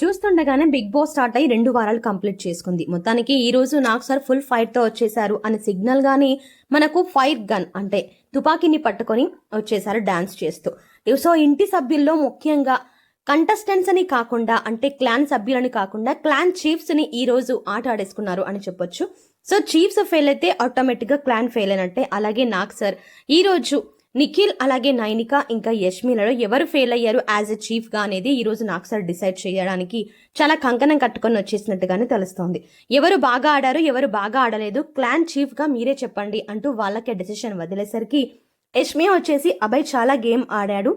చూస్తుండగానే big boss start అయ్యి రెండు వారాలు కంప్లీట్ చేసుకుంది. మొత్తానికి ఈ రోజు నాకు సార్ ఫుల్ ఫైర్తో వచ్చేసారు అనే సిగ్నల్ గాని మనకు ఫైర్ గన్ అంటే తుపాకీని పట్టుకొని వచ్చేసారు డాన్స్ చేస్తూ. సో ఇంటి సభ్యుల్లో ముఖ్యంగా కంటెస్టెంట్స్ అని కాకుండా అంటే క్లాన్ సభ్యులని కాకుండా క్లాన్ చీఫ్స్ని ఈ రోజు ఆట ఆడేసుకున్నారు అని చెప్పొచ్చు. సో చీఫ్స్ ఫెయిల్ అయితే ఆటోమేటిక్గా క్లాన్ ఫెయిల్ అయినట్టే. అలాగే నాకు సార్ ఈ రోజు నిఖిల్ అలాగే నైనిక ఇంకా యష్మిలలో ఎవరు ఫెయిల్ అయ్యారు యాజ్ ఎ చీఫ్గా అనేది ఈరోజు నాక్సర్ నాకు సార్ డిసైడ్ చేయడానికి చాలా కంకణం కట్టుకొని వచ్చేసినట్టుగానే తెలుస్తోంది. ఎవరు బాగా ఆడారు ఎవరు బాగా ఆడలేదు క్లాన్ చీఫ్గా మీరే చెప్పండి అంటూ వాళ్ళకే డెసిషన్ వదిలేసరికి యష్మి వచ్చేసి అభయ్ చాలా గేమ్ ఆడాడు.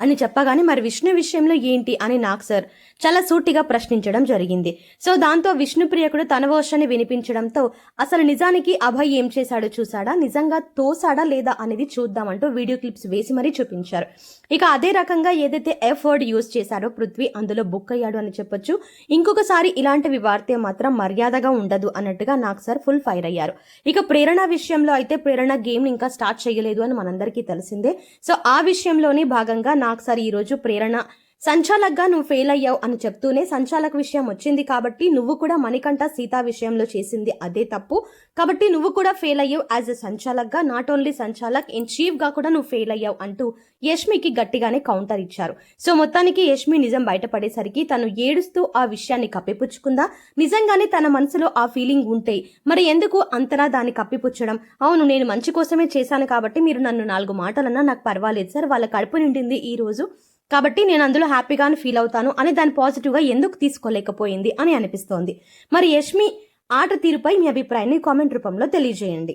అని చెప్పగానే మరి విష్ణు విషయంలో ఏంటి అని నాకు సార్ చాలా సూటిగా ప్రశ్నించడం జరిగింది. సో దాంతో విష్ణుప్రియకుడు తన వర్షాన్ని వినిపించడంతో అసలు నిజానికి అభయ్ ఏం చేశాడో చూసాడా నిజంగా తోసాడా లేదా అనేది చూద్దామంటూ వీడియో క్లిప్స్ వేసి మరీ చూపించారు. ఇక అదే రకంగా ఏదైతే ఎఫ్ వర్డ్ యూజ్ చేశాడో పృథ్వీ అందులో బుక్ అయ్యాడు అని చెప్పొచ్చు. ఇంకొకసారి ఇలాంటివి వార్తే మాత్రం మర్యాదగా ఉండదు అన్నట్టుగా నాకు సార్ ఫుల్ ఫైర్ అయ్యారు. ఇక ప్రేరణ విషయంలో అయితే ప్రేరణ గేమ్ ఇంకా స్టార్ట్ చేయలేదు అని మనందరికీ తెలిసిందే. సో ఆ విషయంలోనే భాగంగా నాకు సార్ ఈరోజు ప్రేరణ సంచాలక్గా నువ్వు ఫెయిల్ అయ్యావు అని చెప్తూనే సంచాలక్ విషయం వచ్చింది కాబట్టి నువ్వు కూడా మణికంఠ సీతా విషయంలో చేసింది అదే తప్పు. కాబట్టి నువ్వు కూడా ఫెయిల్ అయ్యావు యాజ్ ఎ సంచాలక్గా నాట్ ఓన్లీ సంచాలక్ ఇన్ చీఫ్గా కూడా నువ్వు ఫెయిల్ అయ్యావు అంటూ యష్మికి గట్టిగానే కౌంటర్ ఇచ్చారు. సో మొత్తానికి యష్మి నిజం బయటపడేసరికి తను ఏడుస్తూ ఆ విషయాన్ని కప్పిపుచ్చుకుందా? నిజంగానే తన మనసులో ఆ ఫీలింగ్ ఉంటే మరి ఎందుకు అంతలా దాన్ని కప్పిపుచ్చడం? అవును నేను మంచి కోసమే చేశాను కాబట్టి మీరు నన్ను నాలుగు మాటలన్నా నాకు పర్వాలేదు సార్ వాళ్ళ కడుపు నిండింది ఈ రోజు కాబట్టి నేను అందులో హ్యాపీగానే ఫీల్ అవుతాను అని దాన్ని పాజిటివ్గా ఎందుకు తీసుకోలేకపోయింది అని అనిపిస్తోంది. మరి యష్మి ఆట తీరుపై మీ అభిప్రాయాన్ని కామెంట్ రూపంలో తెలియజేయండి.